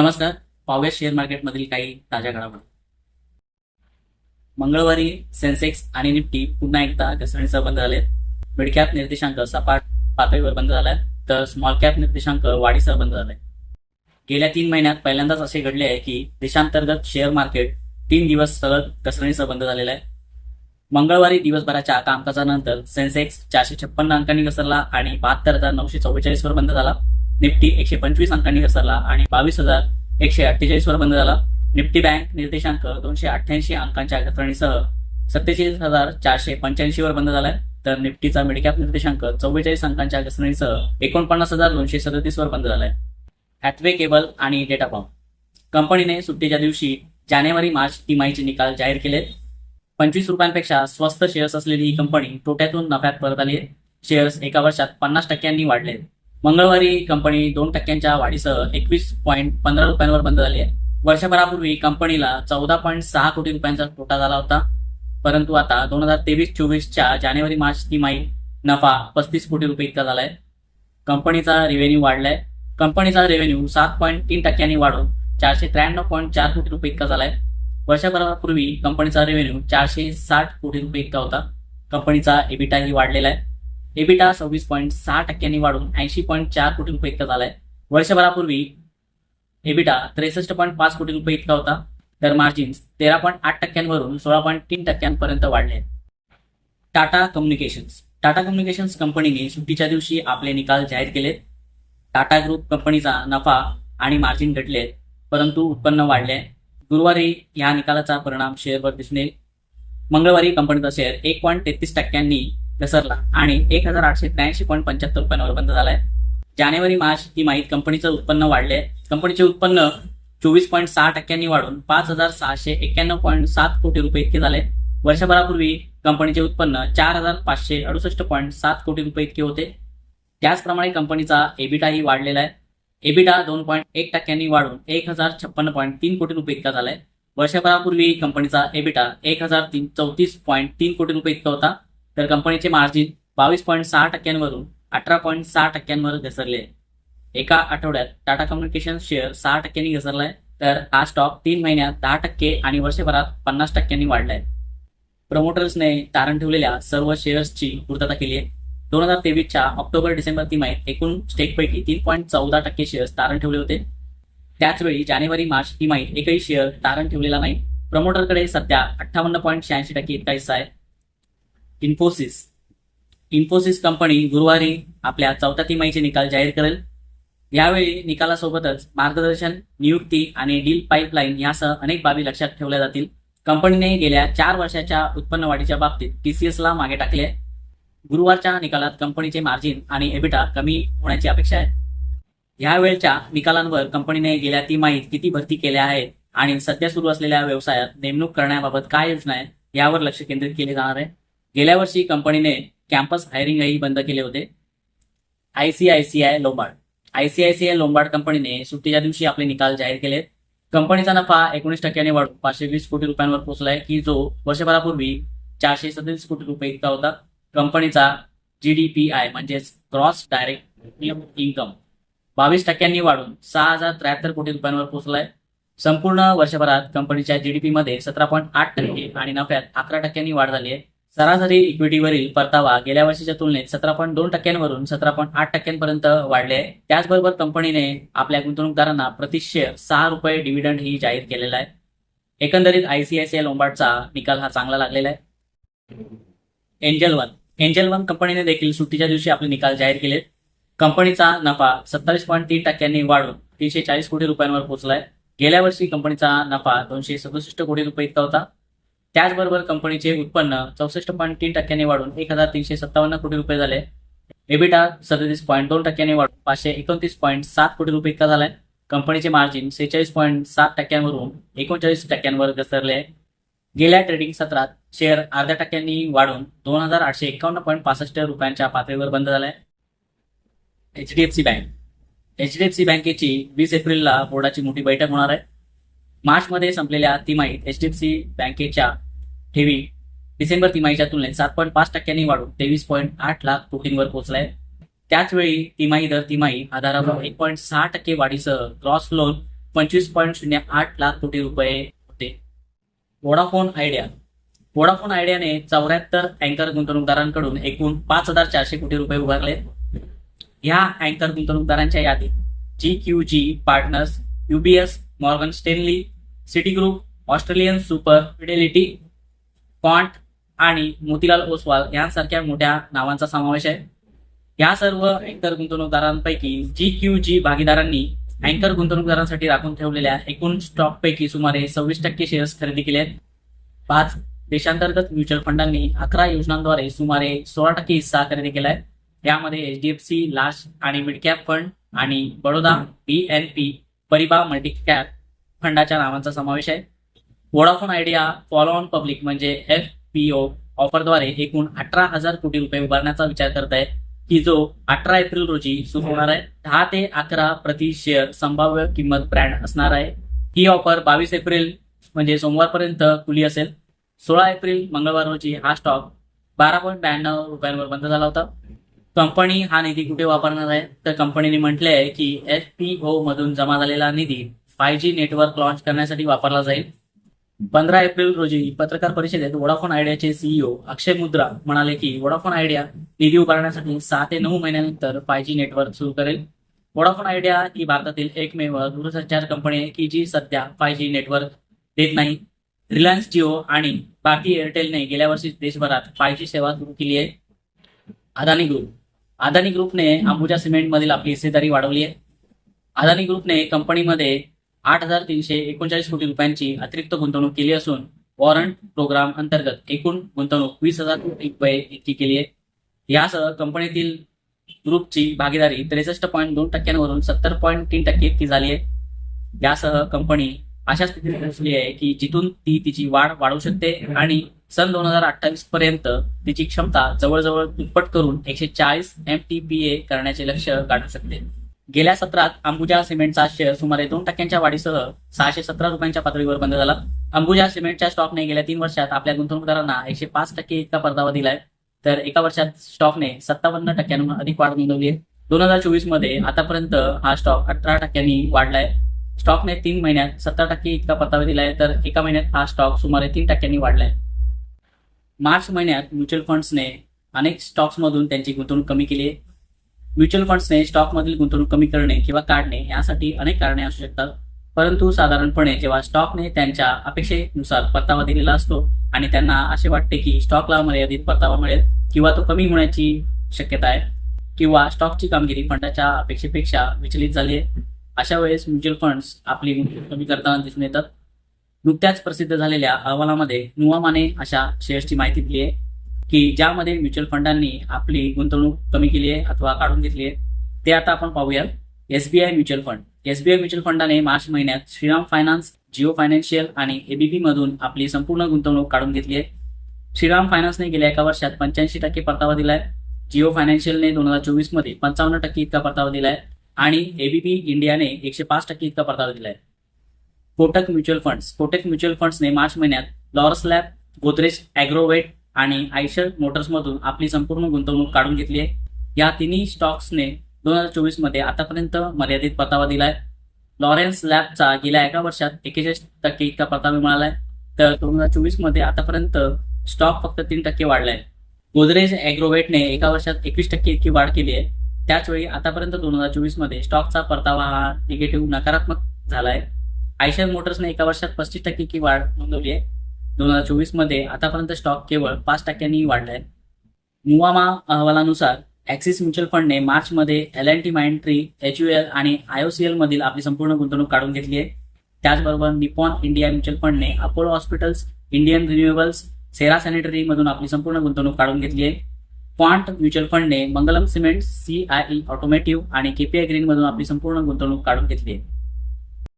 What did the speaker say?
नमस्कार. पाहूया शेअर मार्केटमधील काही ताज्या घडामोडी. मंगळवारी सेन्सेक्स आणि निफ्टी पुन्हा एकदा घसरणीसह बंद झाले मिडकॅप निर्देशांक सपाट पातळीवर बंद झालाय तर स्मॉल कॅप निर्देशांक वाढीसह बंद झालाय. गेल्या तीन महिन्यात पहिल्यांदाच असे घडले आहे की देशांतर्गत शेअर मार्केट तीन दिवस सलग घसरणीसह बंद झालेलं आहे. मंगळवारी दिवसभराच्या कामकाजानंतर सेन्सेक्स चारशे छप्पन्न अंकांनी घसरला आणि बहात्तर हजार नऊशे चव्वेचाळीस वर बंद झाला. निफ्टी एकशे पंचवीस अंकांनी घसरला आणि बावीस हजार एकशे अठ्ठेचाळीस वर बंद झाला. निफ्टी बँक निर्देशांक दोनशे अठ्ठ्याऐंशी अंकांच्या घसरणीसह सत्तेचाळीस हजार चारशे पंच्याऐंशी वर बंद झालाय. तर निफ्टीचा मिडकॅप निर्देशांक चव्वेचाळीस अंकांच्या घसरणीसह एकोणपन्नास हजार दोनशे सदतीस वर बंद झालाय. हॅथवे केबल आणि डेटाकॉम कंपनीने सुट्टीच्या दिवशी जानेवारी मार्च तिमाहीचे निकाल जाहीर केलेत. पंचवीस रुपयांपेक्षा स्वस्त शेअर्स असलेली ही कंपनी तोट्यातून नफ्यात परत आली शेअर्स एका वर्षात पन्नास टक्क्यांनी वाढले मंगळवारी कंपनी दोन टक्क्यांच्या वाढीसह एकवीस पॉईंट पंधरा रुपयांवर बंद झाली आहे. वर्षभरापूर्वी कंपनीला चौदा पॉईंट सहा कोटी रुपयांचा तोटा झाला होता. परंतु आता दोन हजार तेवीस चोवीसच्या जानेवारी मार्च तिमाही नफा पस्तीस कोटी रुपये इतका झालाय. कंपनीचा रेव्हेन्यू वाढलाय. कंपनीचा रेव्हेन्यू सात पॉईंट तीन टक्क्यांनी वाढून चारशे त्र्याण्णव पॉईंट चार कोटी रुपये इतका झालाय. वर्षभरापूर्वी कंपनीचा रेव्हेन्यू चारशे साठ कोटी रुपये इतका होता. कंपनीचा एबिटाही वाढलेला आहे. एबिटा सव्वीस पॉईंट सहा टक्क्यांनी वाढून ऐंशी पॉईंट चार कोटी रुपये इतका झालाय. वर्षभरापूर्वी एबिटा त्रेसष्ट पॉईंट पाच कोटी रुपये इतका होता. तर मार्जिन्स तेरा पॉईंट आठ टक्क्यांवरून सोळा पॉईंट तीन टक्क्यांपर्यंत वाढले. टाटा कम्युनिकेशन्स. टाटा कम्युनिकेशन्स कंपनीने सुट्टीच्या दिवशी आपले निकाल जाहीर केलेत. टाटा ग्रुप कंपनीचा नफा आणि मार्जिन घटले परंतु उत्पन्न वाढले. गुरुवारी या निकालाचा परिणाम शेअरवर दिसून येईल. मंगळवारी कंपनीचा शेअर एक पॉईंट तेहतीस टक्क्यांनी घसरला. आणि एक हजार आठशे त्र्याऐंशी पॉईंट पंच्याहत्तर रुपयांवर बंद झालाय. जानेवारी मार्च ही माहीत कंपनीचं उत्पन्न वाढले कंपनीचे उत्पन्न चोवीस पॉईंट सहा टक्क्यांनी वाढून पाच हजार सहाशे एक्क्याण्णव पॉईंट सात कोटी रुपये इतके झाले. वर्षभरापूर्वी कंपनीचे उत्पन्न चार हजार पाचशे अडुसष्ट पॉईंट सात कोटी रुपये इतके होते. त्याचप्रमाणे कंपनीचा एबिटाही वाढलेला आहे. एबिटा दोन पॉईंट एक टक्क्यांनी वाढून एक हजार छप्पन्न पॉईंट तीन कोटी रुपये इतका झालाय. वर्षभरापूर्वी कंपनीचा एबिटा एक हजार तीन चौतीस पॉईंट तीन कोटी रुपये इतका होता. तर कंपनीचे मार्जिन बावीस पॉईंट सहा टक्क्यांवरून अठरा पॉईंट सहा टक्क्यांवर घसरले. एका आठवड्यात टाटा कम्युनिकेशन शेअर सहा टक्क्यांनी घसरलाय तर हा स्टॉक तीन महिन्यात दहा टक्के आणि वर्षभरात पन्नास टक्क्यांनी वाढलाय. प्रमोटर्सने तारण ठेवलेल्या सर्व शेअर्सची पूर्तता केली आहे. दोन हजार तेवीसच्या ऑक्टोबर डिसेंबर तिमाहीत एकूण स्टेकपैकी तीन पॉईंट चौदा टक्के शेअर्स तारण ठेवले होते. त्याचवेळी जानेवारी मार्च तिमाहीत एकही शेअर तारण ठेवलेला नाही. प्रमोटरकडे सध्या अठ्ठावन्न पॉईंट शहाऐंशी टक्के इतका हिस्सा आहे. इन्फोसिस. इन्फोसिस कंपनी गुरुवारी आपल्या चौथ्या तिमाहीचे निकाल जाहीर करेल. यावेळी निकालासोबतच मार्गदर्शन नियुक्ती आणि डील पाईपलाईन यासह अनेक बाबी लक्षात ठेवल्या जातील. कंपनीने गेल्या चार वर्षाच्या उत्पन्न वाढीच्या बाबतीत टीसीएसला मागे टाकले गुरुवारच्या निकालात कंपनीचे मार्जिन आणि एबिटा कमी होण्याची अपेक्षा आहे. यावेळच्या निकालांवर कंपनीने गेल्या तिमाहीत किती भरती केल्या आहेत आणि सध्या सुरू असलेल्या व्यवसायात नेमणूक करण्याबाबत काय योजना आहे यावर लक्ष केंद्रित केले जाणार आहे. गेल्या वर्षी कंपनीने कॅम्पस हायरिंगही बंद केले होते. आयसीआयसीआय लोंबार्ड आयसीआयसीआय लोंबार्ड कंपनीने सुट्टीच्या दिवशी आपले निकाल जाहीर केले. कंपनीचा नफा एकोणीस टक्क्याने वाढून पाचशे वीस कोटी रुपयांवर पोहोचलाय की जो वर्षभरापूर्वी चारशे सदतीस कोटी रुपये इतका होता. कंपनीचा जीडीपीआय म्हणजेच क्रॉस डायरेक्ट इन्कम बावीस टक्क्यांनी वाढून सहा हजार त्र्याहत्तर कोटी रुपयांवर पोहोचलाय. संपूर्ण वर्षभरात कंपनीच्या जीडीपी मध्ये सतरा पॉईंट आठ टक्के आणि नफ्यात अकरा टक्क्यांनी वाढ झाली आहे. सरासरी इक्विटीवरील परतावा गेल्या वर्षीच्या तुलनेत सतरा पॉईंट दोन टक्क्यांवरून सतरा पॉईंट आठ टक्क्यांपर्यंत वाढले आहे. त्याचबरोबर कंपनीने आपल्या गुंतवणूकदारांना प्रतिशेअर सहा रुपये डिव्हिडंड ही जाहीर केलेला आहे. एकंदरीत आयसीआयसीआय लोंबार्डचा निकाल हा चांगला लागलेला आहे. एंजल वन एंजल वन कंपनीने देखील सुट्टीच्या दिवशी आपले निकाल जाहीर केले कंपनीचा नफा सत्तावीस पॉईंट तीन टक्क्यांनी वाढून तीनशे चाळीस कोटी रुपयांवर पोहोचलाय गेल्या वर्षी कंपनीचा नफा दोनशे सदुसष्ट कोटी रुपये इतका होता. त्याचबरोबर कंपनीचे उत्पन्न चौसष्ट पॉईंट तीन टक्क्यांनी वाढून एक हजार तीनशे सत्तावन्न कोटी रुपये झाले. एबिटा सदतीस पॉईंट दोन टक्क्यांनी वाढून पाचशे एकोणतीस पॉईंट सात कोटी रुपये इतका झालाय. कंपनीचे मार्जिन सेहेचाळीस पॉईंट सात टक्क्यांवरून एकोणचाळीस टक्क्यांवर घसरले. गेल्या ट्रेडिंग सत्रात शेअर अर्ध्या टक्क्यांनी वाढून दोन हजार आठशे एकावन्न पॉईंट पासष्ट रुपयांच्या पातळीवर बंद झालाय. H D F C bank. H D F C बँकेची वीस एप्रिलला बोर्डाची मोठी बैठक होणार आहे. मार्चमध्ये संपलेल्या तिमाहीत एच डी एफ सी बँकेच्या ठेवी डिसेंबर तिमाहीच्या तुलनेत सात पॉईंट पाच टक्क्यांनी वाढून तेवीस पॉईंट आठ लाख कोटींवर पोहोचलाय. त्याचवेळी तिमाही दर तिमाही आधारावर एक पॉईंट सहा टक्के वाढीसह ग्रॉस लोन पंचवीस पॉईंट शून्य आठ लाख कोटी रुपये होते. वोडाफोन आयडिया वोडाफोन आयडियाने चौऱ्याहत्तर अँकर गुंतवणूकदारांकडून एकूण पाच हजार चारशे कोटी रुपये उभारले. ह्या अँकर गुंतवणूकदारांच्या यादीत G Q G partners UBS Morgan Stanley Citigroup Australian Super Fidelity कॉन्ट आणि मोतीलाल ओसवाल यांसारख्या मोठ्या नावांचा समावेश आहे. या सर्व अँकर गुंतवणूकदारांपैकी जी क्यू जी भागीदारांनी अँकर गुंतवणूकदारांसाठी राखून ठेवलेल्या एकूण स्टॉकपैकी सुमारे सव्वीस टक्के शेअर्स खरेदी केले आहेत. पाच देशांतर्गत म्युच्युअल फंडांनी अकरा योजनांद्वारे सुमारे सोळा टक्के हिस्सा खरेदी केलाय यामध्ये एचडीएफसी लार्ज आणि मिडकॅप फंड आणि Baroda B N P Paribas multi cap फंडाच्या नावांचा समावेश आहे. Vodafone Idea follow on public म्हणजे एफ पी ओ ऑफरद्वारे एकूण अठरा हजार कोटी रुपये उभारण्याचा विचार करत आहे. की जो अठरा एप्रिल रोजी सुरू होणार आहे दहा ते अकरा प्रति शेअर संभाव्य किंमत ब्रँड असणार आहे. ही ऑफर बावीस एप्रिल म्हणजे सोमवारपर्यंत खुली असेल. सोळा एप्रिल मंगळवार रोजी हा स्टॉक बारा पॉईंट ब्याण्णव रुपयांवर बंद झाला होता. कंपनी हा निधी कुठे वापरणार आहे? तर कंपनीने म्हटले आहे की एफ पी ओ मधून जमा झालेला निधी फाय जी नेटवर्क लॉन्च करण्यासाठी वापरला जाईल. पंधरा एप्रिल रोजी पत्रकार परिषदेत वोडाफोन आयडियाचे सीईओ अक्षय मुद्रा म्हणाले की वोडाफोन आयडिया निधी उभारण्यासाठी सहा ते नऊ महिन्यानंतर फाय जी नेटवर्क सुरू करेल. वोडाफोन आयडिया ही भारतातील एकमेव दूरसंचार कंपनी आहे की जी सध्या फाय जी नेटवर्क देत नाही. रिलायन्स जिओ आणि भारती एअरटेलने गेल्या वर्षी देशभरात फाय जी सेवा सुरू केली आहे. अदानी ग्रुप अदानी ग्रुपने अंबुजा सिमेंटमधील आपली हिस्सेदारी वाढवली आहे. अदानी ग्रुपने कंपनीमध्ये आठ हजार तीनशे एकोणचाळीस कोटी रुपयांची अतिरिक्त गुंतवणूक केली असून वॉरंट प्रोग्राम अंतर्गत एकूण गुंतवणूक वीस हजार कोटी रुपये इतकी केली आहे. यासह कंपनीतील ग्रुपची भागीदारी त्रेसष्ट पॉईंट दोन टक्क्यांवरून सत्तर पॉईंट तीन टक्के इतकी झाली आहे. यासह कंपनी अशा स्थितीत पोहोचली आहे की जिथून ती तिची वाढ वाढवू शकते आणि सन दोन हजार अठ्ठावीस पर्यंत तिची क्षमता जवळजवळ दुप्पट करून एकशे चाळीस एम टी पी ए करण्याचे लक्ष्य गाठू शकते गेल्या सत्रात अंबुजा सिमेंटचा शेअर सुमारे दोन टक्क्यांच्या वाढीसह सहाशे सतरा रुपयांच्या पातळीवर बंद झाला. अंबुजा सिमेंटच्या स्टॉकने गेल्या तीन वर्षात आपल्या गुंतवणूकदारांना एकशे पाच टक्के इतका परतावा दिलाय. तर एका वर्षात स्टॉकने सत्तावन्न टक्क्यांहून अधिक वाढ नोंदवली आहे. दोन हजार चोवीसमध्ये आतापर्यंत हा स्टॉक अठरा टक्क्यांनी वाढलाय. स्टॉकने तीन महिन्यात सत्तर टक्के इतका परतावा दिलाय तर एका महिन्यात हा स्टॉक सुमारे तीन टक्क्यांनी वाढलाय. मार्च महिन्यात म्युच्युअल फंड्सने अनेक स्टॉक्समधून त्यांची गुंतवणूक कमी केली आहे. म्युच्युअल फंड्सने स्टॉकमधील गुंतवणूक कमी करणे किंवा काढणे यासाठी अनेक कारणे असू शकतात. परंतु साधारणपणे जेव्हा स्टॉकने त्यांच्या अपेक्षेनुसार परतावा दिलेला असतो आणि त्यांना असे वाटते की स्टॉकला मर्यादित परतावा मिळेल किंवा तो कमी होण्याची शक्यता आहे किंवा स्टॉकची कामगिरी फंडाच्या अपेक्षेपेक्षा विचलित झाली आहे अशा वेळेस म्युच्युअल फंड्स आपली गुंतवणूक कमी करताना दिसून येतात. नुकत्याच प्रसिद्ध झालेल्या अहवालामध्ये नुवामाने अशा शेअर्सची माहिती दिली आहे की ज्यामध्ये म्युच्युअल फंडांनी आपली गुंतवणूक कमी केली आहे अथवा काढून घेतली आहे. ते आता आपण पाहूया SBI mutual fund. SBI mutual फंडाने मार्च महिन्यात श्रीराम फायनान्स जिओ फायनान्शियल आणि एबीबी मधून आपली संपूर्ण गुंतवणूक काढून घेतली आहे. श्रीराम फायनान्सने गेल्या एका वर्षात पंच्याऐंशी टक्के परतावा दिलाय. जिओ फायनान्शियलने दोन हजार चोवीसमध्ये पंचावन्न टक्के इतका परतावा दिलाय. आणि एबीपी इंडियाने एकशे पाच टक्के इतका परतावा दिलाय. Kotak mutual funds. Kotak mutual फंड्सने March महिन्यात लॉरस लॅब गोदरेज अॅग्रोवेट आणि आयशर मोटर्समधून आपली संपूर्ण गुंतवणूक काढून घेतली आहे. या तिन्ही स्टॉक्सने दोन हजार चोवीसमध्ये आतापर्यंत मर्यादित परतावा दिलाय. लॉरेन्स लॅबचा गेल्या एका वर्षात एकेचाळीस टक्के इतका परतावा मिळालाय. तर दोन हजार चोवीसमध्ये आतापर्यंत स्टॉक फक्त तीन टक्के वाढलाय. गोदरेज अॅग्रोवेटने एका वर्षात एकवीस टक्के इतकी वाढ केली आहे. त्याचवेळी आतापर्यंत दोन हजार चोवीसमध्ये स्टॉकचा परतावा हा निगेटिव्ह नकारात्मक झालाय. आयशर मोटर्सने एका वर्षात पस्तीस टक्के वाढ नोंदवली आहे. दोन हजार चोवीसमध्ये आतापर्यंत स्टॉक केवळ पाच टक्क्यांनी वाढलाय. मुवामा अहवालानुसार ऍक्सिस म्युच्युअल फंडने मार्च मध्ये L N T Mindtree H U L आणि आयओसीएल मधील आपली संपूर्ण गुंतवणूक काढून घेतली आहे. त्याचबरोबर Nippon India mutual फंडने Apollo hospitals Indian renewables Cera sanitary मधून आपली संपूर्ण गुंतवणूक काढून घेतली आहे. क्वांट म्युच्युअल फंडने मंगलम सिमेंट सीआयई ऑटोमेटिव्ह आणि केपीआय ग्रीन मधून आपली संपूर्ण गुंतवणूक काढून घेतली आहे.